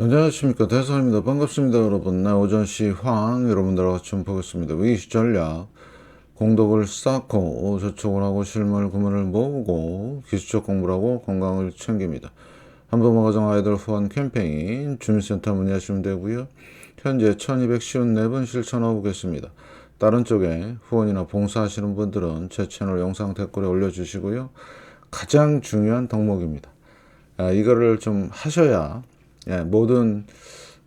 안녕하십니까. 대선입니다. 반갑습니다 여러분. 나 오전시 황 여러분들하고 같이 좀 보겠습니다. 위시 전략 공덕을 쌓고 저축을 하고 실물 구문을 모으고 기술적 공부를 하고 건강을 챙깁니다. 한번만 가정 아이들 후원 캠페인 주민센터 문의하시면 되고요. 현재 1254분 실천하고 계십니다. 다른 쪽에 후원이나 봉사하시는 분들은 제 채널 영상 댓글에 올려주시고요. 가장 중요한 덕목입니다. 아, 이거를 좀 하셔야 예, 모든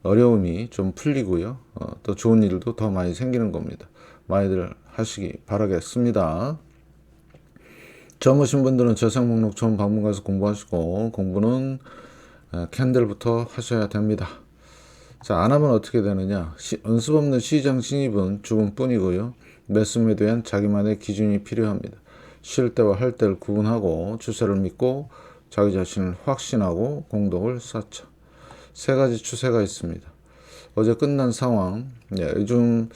어려움이 좀 풀리고요. 어, 또 좋은 일도 더 많이 생기는 겁니다. 많이들 하시기 바라겠습니다. 처음 오신 분들은 재생 목록 처음 방문 가서 공부하시고 공부는 에, 캔들부터 하셔야 됩니다. 자, 안 하면 어떻게 되느냐? 시, 연습 없는 시장 진입은 죽음뿐이고요. 매수에 대한 자기만의 기준이 필요합니다. 쉴 때와 할 때를 구분하고 추세를 믿고 자기 자신을 확신하고 공덕을 쌓자. 세 가지 추세가 있습니다. 어제 끝난 상황, 네, 요즘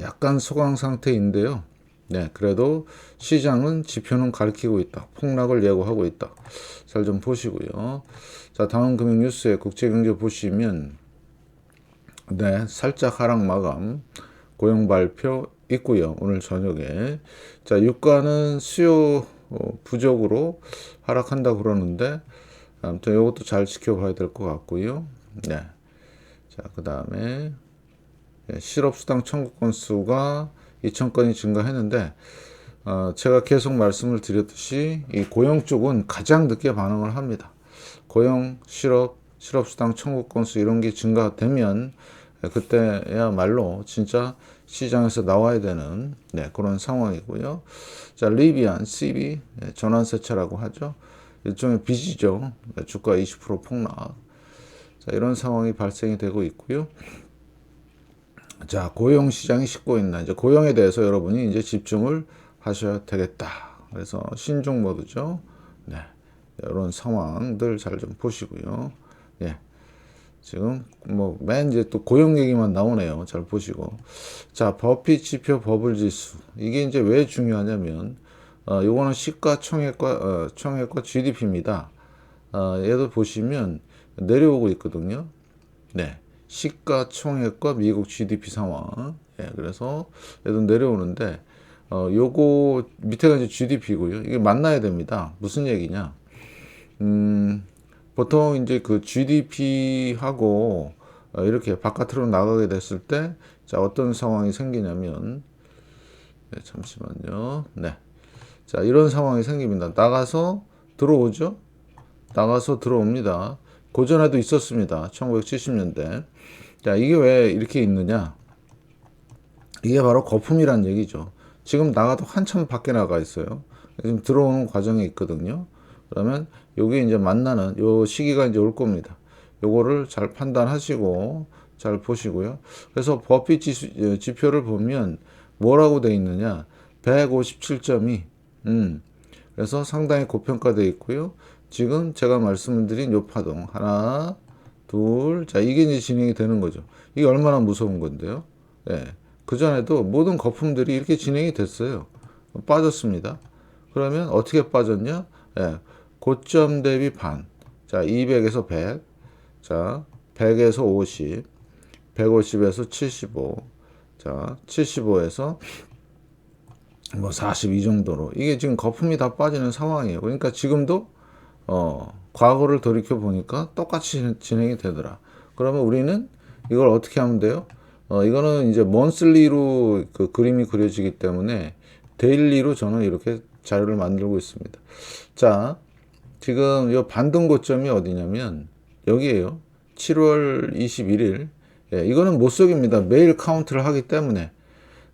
약간 소강 상태인데요. 네, 그래도 시장은 지표는 가리키고 있다. 폭락을 예고하고 있다. 잘 좀 보시고요. 자, 다음 금융 뉴스에 국제경제 보시면, 네, 살짝 하락 마감, 고용 발표 있고요. 오늘 저녁에. 자, 유가는 수요 어, 부족으로 하락한다 그러는데, 아무튼 이것도 잘 지켜봐야 될 것 같고요. 네. 자, 그 다음에 예, 실업수당 청구 건수가 2,000건이 증가했는데 어, 제가 계속 말씀을 드렸듯이 이 고용 쪽은 가장 늦게 반응을 합니다. 고용, 실업, 실업수당 청구 건수 이런 게 증가되면 그때야말로 진짜 시장에서 나와야 되는 네, 그런 상황이고요. 자, 리비안, CB 네, 전환세차라고 하죠. 일종의 빚이죠. 네, 주가 20% 폭락. 자, 이런 상황이 발생이 되고 있고요. 자, 고용 시장이 식고 있나. 이제 고용에 대해서 여러분이 이제 집중을 하셔야 되겠다. 그래서 신중 모드죠. 네. 이런 상황들 잘 좀 보시고요. 예. 지금 뭐 맨 이제 또 고용 얘기만 나오네요. 잘 보시고. 자, 버피 지표 버블 지수. 이게 이제 왜 중요하냐면 어, 요거는 시가총액과 어, 총액과 GDP입니다. 어, 얘도 보시면 내려오고 있거든요. 네. 시가총액과 미국 GDP 상황. 예, 그래서 얘도 내려오는데, 어, 요거 밑에가 이제 GDP고요. 이게 만나야 됩니다. 무슨 얘기냐? 음, 보통 이제 그 GDP하고 어, 이렇게 바깥으로 나가게 됐을 때, 자, 어떤 상황이 생기냐면, 네, 잠시만요. 네. 자, 이런 상황이 생깁니다. 나가서 들어오죠? 나가서 들어옵니다. 고전에도 있었습니다. 1970년대. 자, 이게 왜 이렇게 있느냐? 이게 바로 거품이란 얘기죠. 지금 나가도 한참 밖에 나가 있어요. 지금 들어오는 과정에 있거든요. 그러면 요게 이제 만나는 요 시기가 이제 올 겁니다. 요거를 잘 판단하시고 잘 보시고요. 그래서 버핏 지수, 지표를 보면 뭐라고 돼 있느냐? 157.2. 음. 그래서 상당히 고평가되어 있고요. 지금 제가 말씀드린 요 파동. 하나 둘 자 이게 이제 진행이 되는 거죠. 이게 얼마나 무서운 건데요? 예. 그 전에도 모든 거품들이 이렇게 진행이 됐어요. 빠졌습니다. 그러면 어떻게 빠졌냐? 예. 고점 대비 반자 200에서 100자 100에서 50 150에서 75 자 75에서 뭐 42 정도로. 이게 지금 거품이 다 빠지는 상황이에요. 그러니까 지금도 어, 과거를 돌이켜 보니까 똑같이 진행이 되더라. 그러면 우리는 이걸 어떻게 하면 돼요? 어, 이거는 이제 먼슬리로 그 그림이 그려지기 때문에 데일리로 저는 이렇게 자료를 만들고 있습니다. 자, 지금 이 반등 고점이 어디냐면 여기에요. 7월 21일. 예, 이거는 못 속입니다. 매일 카운트를 하기 때문에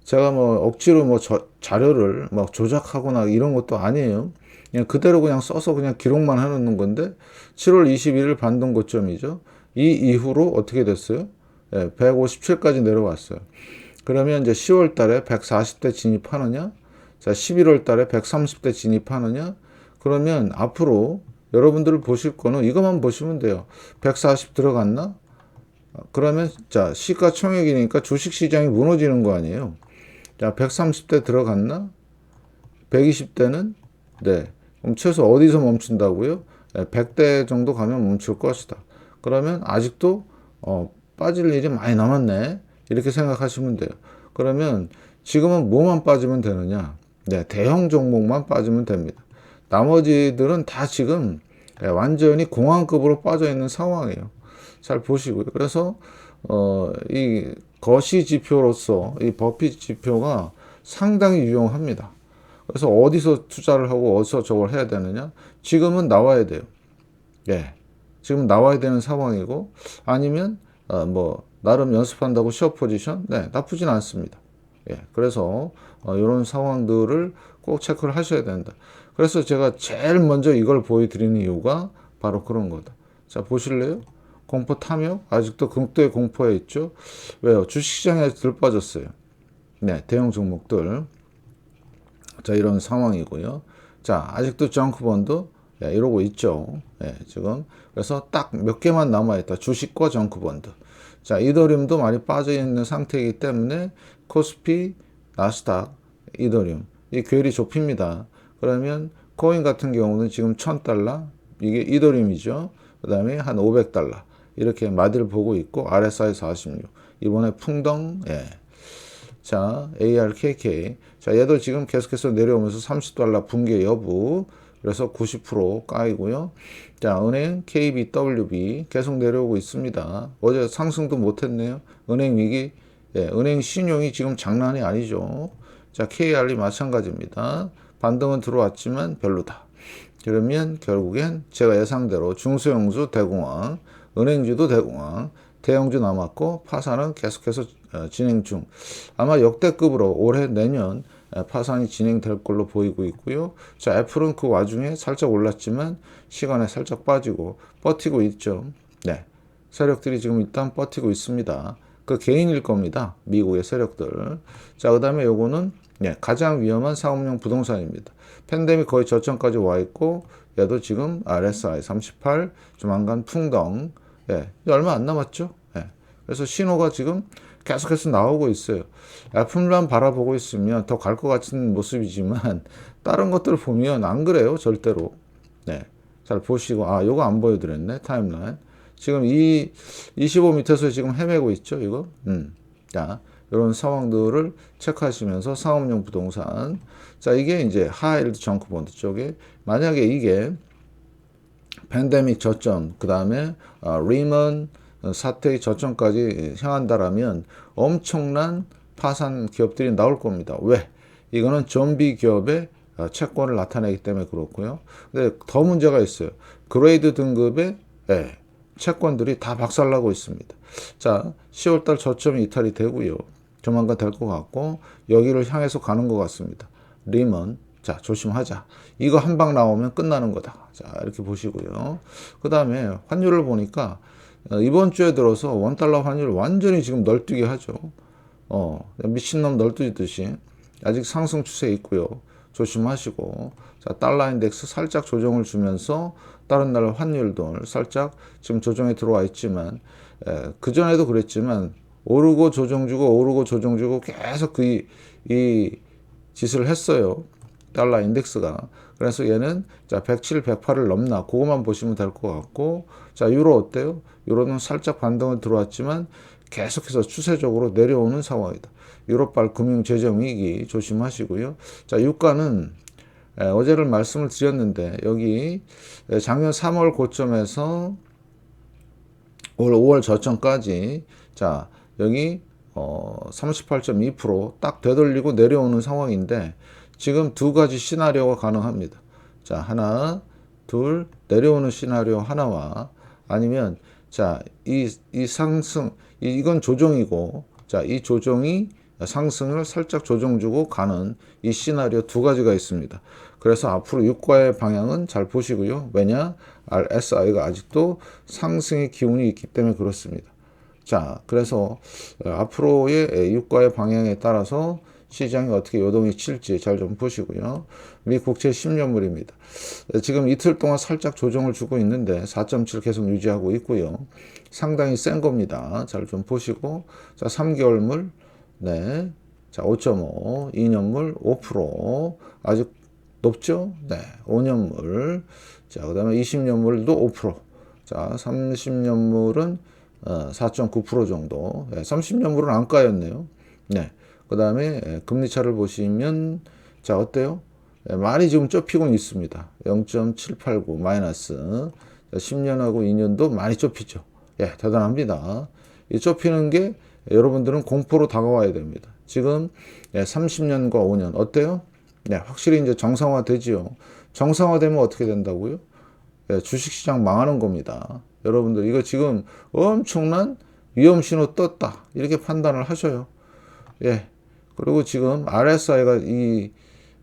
제가 뭐 억지로 뭐 저, 자료를 막 조작하거나 이런 것도 아니에요. 그냥 그대로 그냥 써서 그냥 기록만 해놓는 건데 7월 21일 반등 고점이죠. 이 이후로 어떻게 됐어요? 예, 157까지 내려왔어요. 그러면 이제 10월 달에 140대 진입하느냐? 자, 11월 달에 130대 진입하느냐? 그러면 앞으로 여러분들 보실 거는 이것만 보시면 돼요. 140 들어갔나? 그러면 자, 시가총액이니까 주식 시장이 무너지는 거 아니에요. 자, 130대 들어갔나? 120대는 네. 그럼 최소 어디서 멈춘다고요? 100대 정도 가면 멈출 것이다. 그러면 아직도 어, 빠질 일이 많이 남았네. 이렇게 생각하시면 돼요. 그러면 지금은 뭐만 빠지면 되느냐? 네, 대형 종목만 빠지면 됩니다. 나머지들은 다 지금 예, 완전히 공황급으로 빠져 있는 상황이에요. 잘 보시고요. 그래서 어, 이 거시 지표로서 이 버핏 지표가 상당히 유용합니다. 그래서 어디서 투자를 하고 어디서 저걸 해야 되느냐? 지금은 나와야 돼요. 예. 지금 나와야 되는 상황이고 아니면 어, 뭐 나름 연습한다고 시어 포지션 네 나쁘진 않습니다. 예. 그래서 어, 이런 상황들을 꼭 체크를 하셔야 된다. 그래서 제가 제일 먼저 이걸 보여드리는 이유가 바로 그런 거다. 자 보실래요? 공포 탐욕 아직도 극도의 공포에 있죠. 왜요? 주식시장에 들 빠졌어요. 네, 대형 종목들. 자 이런 상황이고요. 자 아직도 정크본드 예, 이러고 있죠. 예, 지금 그래서 딱 몇 개만 남아 있다. 주식과 정크본드. 자 이더리움도 많이 빠져 있는 상태이기 때문에 코스피, 나스닥, 이더리움 이 괴리 좁힙니다. 그러면 코인 같은 경우는 지금 1000달러 이게 이더리움이죠. 그 다음에 한 500달러 이렇게 마디를 보고 있고 RSI 46 이번에 풍덩 예. 자 ARKK 자 얘도 지금 계속해서 내려오면서 30달러 붕괴 여부 그래서 90% 까이고요. 자 은행 KBWB 계속 내려오고 있습니다. 어제 상승도 못했네요. 은행 위기 예, 은행 신용이 지금 장난이 아니죠. 자 KR이 마찬가지입니다. 반등은 들어왔지만 별로다. 그러면 결국엔 제가 예상대로 중소형주 대공황, 은행주도 대공황, 대형주 남았고 파산은 계속해서 어, 진행 중. 아마 역대급으로 올해 내년 파산이 진행될 걸로 보이고 있고요. 자, 애플은 그 와중에 살짝 올랐지만 시간에 살짝 빠지고 버티고 있죠. 네. 세력들이 지금 일단 버티고 있습니다. 그 개인일 겁니다. 미국의 세력들. 자, 그 다음에 요거는 네, 가장 위험한 상업용 부동산입니다. 팬데믹 거의 저점까지 와 있고 얘도 지금 RSI 38 조만간 풍덩 예, 얼마 안 남았죠. 예, 그래서 신호가 지금 계속해서 나오고 있어요. 애플만 바라보고 있으면 더 갈 것 같은 모습이지만 다른 것들 보면 안 그래요 절대로. 네, 잘 보시고 아 요거 안 보여드렸네 타임라인. 지금 이 25m에서 지금 헤매고 있죠 이거. 음, 자 이런 상황들을 체크하시면서 상업용 부동산. 자, 이게 이제 하이일드 정크 본드 쪽에 만약에 이게 팬데믹 저점, 그 다음에 어, 리먼 사태의 저점까지 향한다라면 엄청난 파산 기업들이 나올 겁니다. 왜? 이거는 좀비 기업의 어, 채권을 나타내기 때문에 그렇고요. 근데 더 문제가 있어요. 그레이드 등급의 예, 채권들이 다 박살나고 있습니다. 자, 10월달 저점이 이탈이 되고요. 조만간 될 것 같고 여기를 향해서 가는 것 같습니다. 리먼 자 조심하자. 이거 한 방 나오면 끝나는 거다. 자 이렇게 보시고요. 그 다음에 환율을 보니까 어, 이번 주에 들어서 원달러 환율 완전히 지금 널뛰게 하죠. 어 미친놈 널뛰듯이 아직 상승 추세 있고요. 조심하시고 자 달러 인덱스 살짝 조정을 주면서 다른 나라 환율도 살짝 지금 조정에 들어와 있지만 그 전에도 그랬지만 오르고 조정 주고 오르고 조정 주고 계속 그 이 짓을 했어요. 달러 인덱스가. 그래서 얘는 자 107, 108을 넘나 그것만 보시면 될 것 같고 자 유로 어때요? 유로는 살짝 반등을 들어왔지만 계속해서 추세적으로 내려오는 상황이다. 유로발 금융 재정 위기 조심하시고요. 자 유가는 에, 어제를 말씀을 드렸는데 여기 작년 3월 고점에서 올 5월 저점까지 자 여기 어 38.2%딱 되돌리고 내려오는 상황인데 지금 두 가지 시나리오가 가능합니다. 자, 하나, 둘, 내려오는 시나리오 하나와 아니면 자, 이, 이 상승, 이건 조정이고, 자, 이 조정이 상승을 살짝 조정 주고 가는 이 시나리오 두 가지가 있습니다. 그래서 앞으로 유가의 방향은 잘 보시고요. 왜냐? RSI가 아직도 상승의 기운이 있기 때문에 그렇습니다. 자, 그래서 어, 앞으로의 유가의 방향에 따라서 시장이 어떻게 요동이 칠지 잘 좀 보시고요. 미 국채 10년물입니다. 지금 이틀 동안 살짝 조정을 주고 있는데 4.7 계속 유지하고 있고요. 상당히 센 겁니다. 잘 좀 보시고 자 3개월물 네. 자 5.5 2년물 5% 아주 높죠? 네. 5년물 자 그다음에 20년물도 5%자 30년물은 어, 4.9% 정도. 예, 30년물은 안가였네요. 네. 그 다음에 예, 금리 차를 보시면 자 어때요? 예, 많이 지금 좁히고 있습니다. 0.789 마이너스. 자, 10년하고 2년도 많이 좁히죠. 예, 대단합니다. 이 좁히는 게 여러분들은 공포로 다가와야 됩니다. 지금 예, 30년과 5년 어때요? 네, 확실히 이제 정상화 되지요. 정상화 되면 어떻게 된다고요? 예, 주식시장 망하는 겁니다. 여러분들 이거 지금 엄청난 위험 신호 떴다 이렇게 판단을 하셔요. 예. 그리고 지금 RSI가 이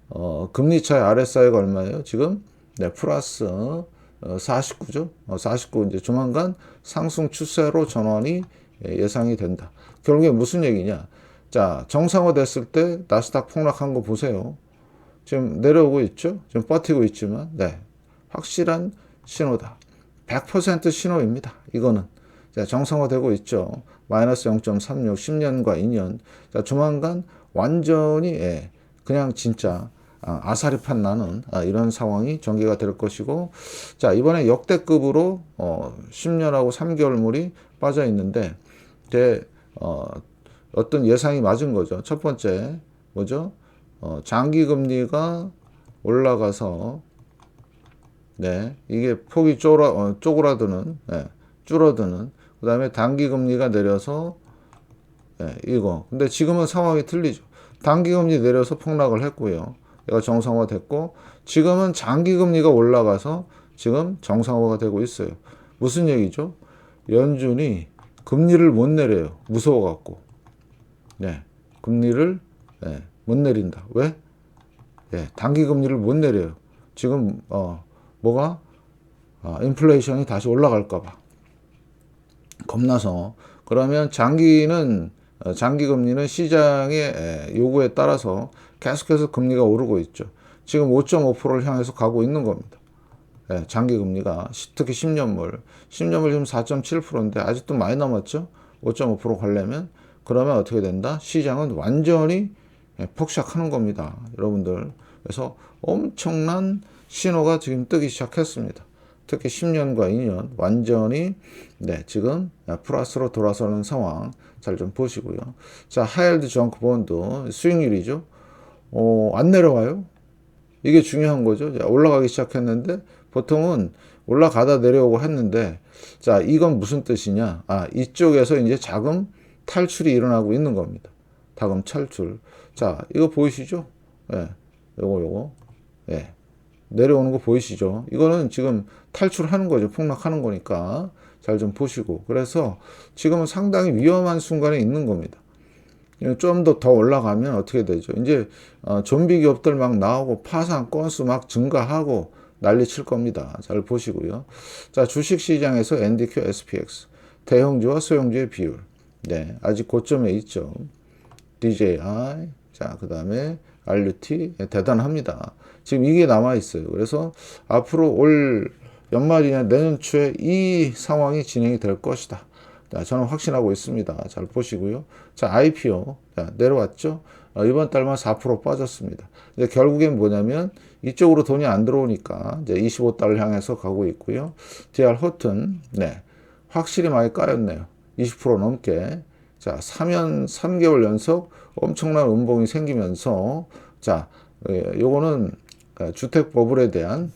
어, 금리 차의 RSI가 얼마예요? 지금 네 플러스 어, 49죠. 어, 49 이제 조만간 상승 추세로 전환이 예, 예상이 된다. 결국에 무슨 얘기냐? 자 정상화 됐을 때 나스닥 폭락한 거 보세요. 지금 내려오고 있죠. 지금 버티고 있지만 네 확실한 신호다. 100% 신호입니다. 이거는 자, 정상화되고 있죠. 마이너스 0.36 10년과 2년. 자, 조만간 완전히 예, 그냥 진짜 아, 아사리판 나는 아, 이런 상황이 전개가 될 것이고 자 이번에 역대급으로 어, 10년하고 3개월물이 빠져 있는데 제 어, 어떤 예상이 맞은 거죠. 첫 번째 뭐죠? 어, 장기 금리가 올라가서 네, 이게 폭이 쪼라, 어, 쪼그라드는, 네, 줄어드는. 그 다음에 단기 금리가 내려서, 네, 이거. 근데 지금은 상황이 틀리죠. 단기 금리 내려서 폭락을 했고요. 얘가 정상화 됐고, 지금은 장기 금리가 올라가서 지금 정상화가 되고 있어요. 무슨 얘기죠? 연준이 금리를 못 내려요. 무서워갖고. 네, 금리를, 네, 못 내린다. 왜? 네, 단기 금리를 못 내려요. 지금, 어, 뭐가 아, 인플레이션이 다시 올라갈까봐 겁나서 그러면 장기는 어, 장기 금리는 시장의 요구에 따라서 계속해서 금리가 오르고 있죠. 지금 5.5%를 향해서 가고 있는 겁니다. 예, 장기 금리가 특히 10년물 10년물 지금 4.7%인데 아직도 많이 남았죠. 5.5% 가려면 그러면 어떻게 된다? 시장은 완전히 예, 폭삭하는 겁니다. 여러분들. 그래서 엄청난 신호가 지금 뜨기 시작했습니다. 특히 10년과 2년 완전히 네, 지금 플러스로 돌아서는 상황 잘 좀 보시고요. 자, 하이엘드 정크 본드 수익률이죠. 어, 안 내려와요. 이게 중요한 거죠. 자, 올라가기 시작했는데 보통은 올라가다 내려오고 했는데 자, 이건 무슨 뜻이냐? 아, 이쪽에서 이제 자금 탈출이 일어나고 있는 겁니다. 자금 탈출. 자, 이거 보이시죠? 예. 네, 요거 요거. 예. 네. 내려오는 거 보이시죠? 이거는 지금 탈출하는 거죠. 폭락하는 거니까 잘 좀 보시고. 그래서 지금은 상당히 위험한 순간에 있는 겁니다. 좀 더 더 올라가면 어떻게 되죠? 이제 어, 좀비 기업들 막 나오고 파산 건수 막 증가하고 난리 칠 겁니다. 잘 보시고요. 자, 주식 시장에서 NDQ, SPX 대형주와 소형주의 비율. 네, 아직 고점에 있죠. DJI, 자, 그 다음에 RUT 대단합니다. 지금 이게 남아 있어요. 그래서 앞으로 올 연말이나 내년 초에 이 상황이 진행이 될 것이다. 자, 저는 확신하고 있습니다. 잘 보시고요. 자, IPO 자, 내려왔죠. 어, 이번 달만 4% 빠졌습니다. 근데 결국엔 뭐냐면 이쪽으로 돈이 안 들어오니까 이제 25달을 향해서 가고 있고요. DR 허튼 네 확실히 많이 까였네요. 20% 넘게 자 3년 3개월 연속 엄청난 음봉이 생기면서 자 예, 요거는 어, 주택 버블에 대한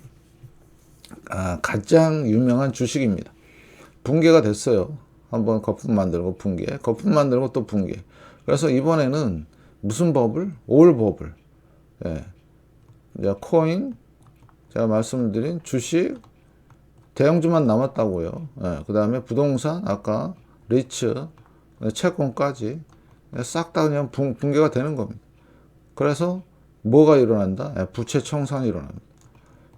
아, 가장 유명한 주식입니다. 붕괴가 됐어요. 한번 거품 만들고 붕괴, 거품 만들고 또 붕괴. 그래서 이번에는 무슨 버블? 올 버블. 예. 코인, 제가 말씀드린 주식, 대형주만 남았다고요. 예. 그 다음에 부동산, 아까 리츠, 채권까지 싹 다 그냥 붕, 붕괴가 되는 겁니다. 그래서 뭐가 일어난다? 예, 부채 청산이 일어납니다.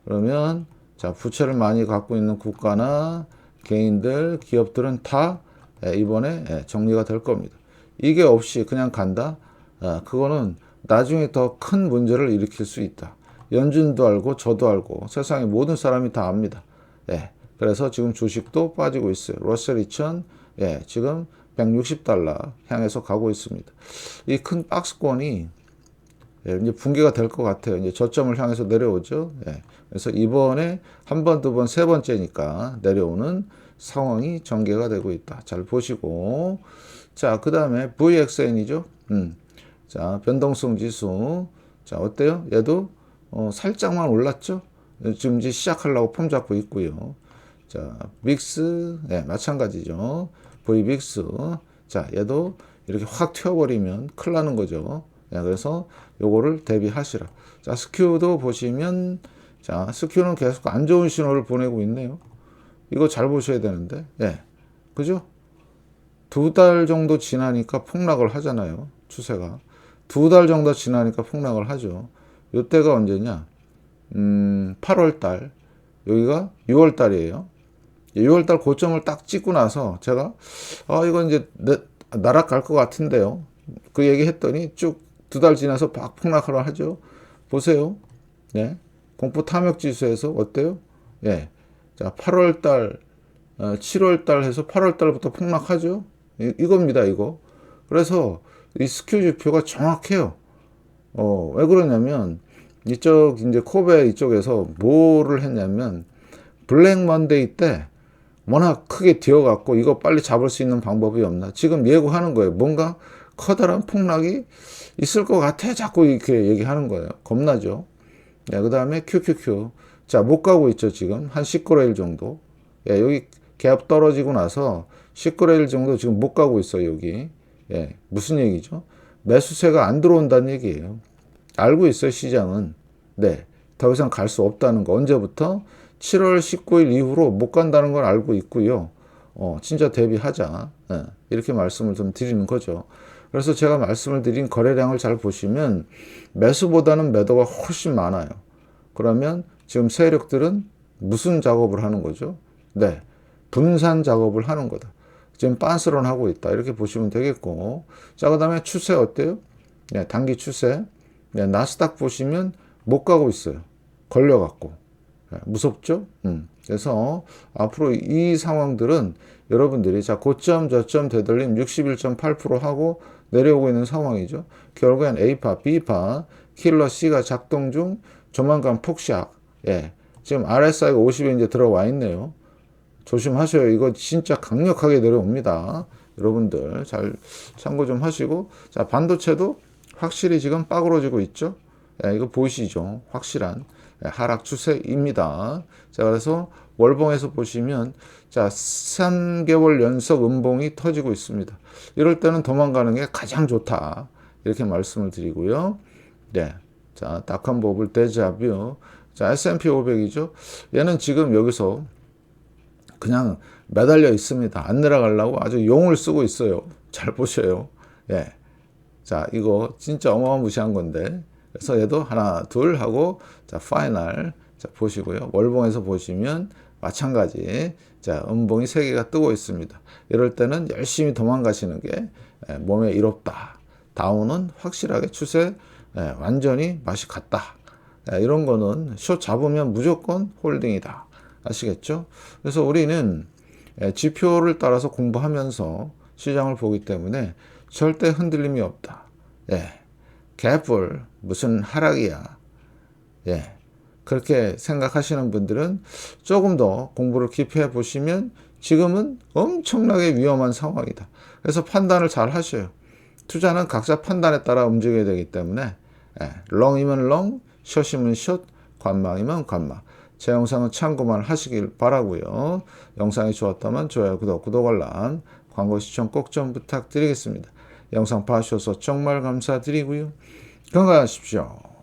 그러면 자 부채를 많이 갖고 있는 국가나 개인들, 기업들은 다 예, 이번에 예, 정리가 될 겁니다. 이게 없이 그냥 간다? 아, 그거는 나중에 더 큰 문제를 일으킬 수 있다. 연준도 알고 저도 알고 세상의 모든 사람이 다 압니다. 예. 그래서 지금 주식도 빠지고 있어요. 러셀 2000 예, 지금 160달러 향해서 가고 있습니다. 이 큰 박스권이 예, 이제 붕괴가 될 것 같아요. 이제 저점을 향해서 내려오죠. 예. 그래서 이번에 한 번, 두 번, 세 번째니까 내려오는 상황이 전개가 되고 있다. 잘 보시고 자, 그 다음에 VXN이죠. 음. 자, 변동성 지수. 자, 어때요? 얘도 어, 살짝만 올랐죠? 지금 이제 시작하려고 폼 잡고 있고요. 자, 빅스, 네, 마찬가지죠. VBIX. 자, 얘도 이렇게 확 튀어버리면 큰일 나는 거죠. 네, 그래서 요거를 대비하시라. 자, 스큐도 보시면, 자, 스큐는 계속 안 좋은 신호를 보내고 있네요. 이거 잘 보셔야 되는데, 예. 그죠? 두 달 정도 지나니까 폭락을 하잖아요. 추세가. 두 달 정도 지나니까 폭락을 하죠. 요때가 언제냐? 음, 8월 달. 여기가 6월 달이에요. 6월 달 고점을 딱 찍고 나서 제가 아, 이거 이제 내, 날아갈 것 같은데요. 그 얘기 했더니 쭉 두 달 지나서 막 폭락을 하죠. 보세요. 네. 공포 탐욕 지수에서 어때요? 예. 자, 8월 달, 어, 7월 달 해서 8월 달부터 폭락하죠. 이, 이겁니다, 이거. 그래서 이 스큐 지표가 정확해요. 어, 왜 그러냐면 이쪽 이제 코베 이쪽에서 뭐를 했냐면 블랙 먼데이 때 워낙 크게 뛰어갖고 이거 빨리 잡을 수 있는 방법이 없나 지금 예고하는 거예요. 뭔가 커다란 폭락이 있을 것 같아 자꾸 이렇게 얘기하는 거예요. 겁나죠. 네, 그 다음에 QQQ 자 못 가고 있죠 지금 한 19레일 정도. 예, 여기 갭 떨어지고 나서 19레일 정도 지금 못 가고 있어요 여기. 예, 무슨 얘기죠? 매수세가 안 들어온다는 얘기예요. 알고 있어요 시장은. 네, 더 이상 갈 수 없다는 거 언제부터? 7월 19일 이후로 못 간다는 걸 알고 있고요. 어, 진짜 대비하자. 예, 이렇게 말씀을 좀 드리는 거죠. 그래서 제가 말씀을 드린 거래량을 잘 보시면 매수보다는 매도가 훨씬 많아요. 그러면 지금 세력들은 무슨 작업을 하는 거죠? 네. 분산 작업을 하는 거다. 지금 빤스런 하고 있다. 이렇게 보시면 되겠고. 자, 그 다음에 추세 어때요? 네, 단기 추세. 네, 나스닥 보시면 못 가고 있어요. 걸려갖고. 네, 무섭죠? 음. 그래서 앞으로 이 상황들은 여러분들이 자, 고점, 저점 되돌림 61.8% 하고 내려오고 있는 상황이죠. 결국엔 A파, B파, 킬러 C가 작동 중 조만간 폭락. 예. 지금 RSI가 50에 이제 들어와 있네요. 조심하셔요. 이거 진짜 강력하게 내려옵니다. 여러분들 잘 참고 좀 하시고 자 반도체도 확실히 지금 빠그러지고 있죠. 예, 이거 보이시죠? 확실한 예, 하락 추세입니다. 자 그래서 월봉에서 보시면 자 3개월 연속 음봉이 터지고 있습니다. 이럴 때는 도망가는 게 가장 좋다. 이렇게 말씀을 드리고요. 네. 자, 닥한 법을 데자뷰. 자, S&P 500이죠. 얘는 지금 여기서 그냥 매달려 있습니다. 안 내려가려고 아주 용을 쓰고 있어요. 잘 보셔요. 예. 자, 이거 진짜 어마무시한 건데. 그래서 얘도 하나, 둘 하고, 자, 파이널. 자, 보시고요. 월봉에서 보시면 마찬가지. 자, 음봉이 세 개가 뜨고 있습니다. 이럴 때는 열심히 도망가시는 게 예, 몸에 이롭다. 다운은 확실하게 추세 예, 완전히 맛이. 예, 이런 거는 숏 잡으면 무조건 홀딩이다. 아시겠죠? 그래서 우리는 지표를 따라서 공부하면서 시장을 보기 때문에 절대 흔들림이 없다. 예. 갭을 무슨 하락이야. 예. 그렇게 생각하시는 분들은 조금 더 공부를 깊이 해 보시면 지금은 엄청나게 위험한 상황이다. 그래서 판단을 잘 하셔요. 투자는 각자 판단에 따라 움직여야 되기 때문에 예, 롱이면 롱, 숏이면 숏, 관망이면 관망. 제 영상은 참고만 하시길 바라고요. 영상이 좋았다면 좋아요, 구독, 구독 알람, 광고 시청 꼭 좀 부탁드리겠습니다. 영상 봐주셔서 정말 감사드리고요. 건강하십시오.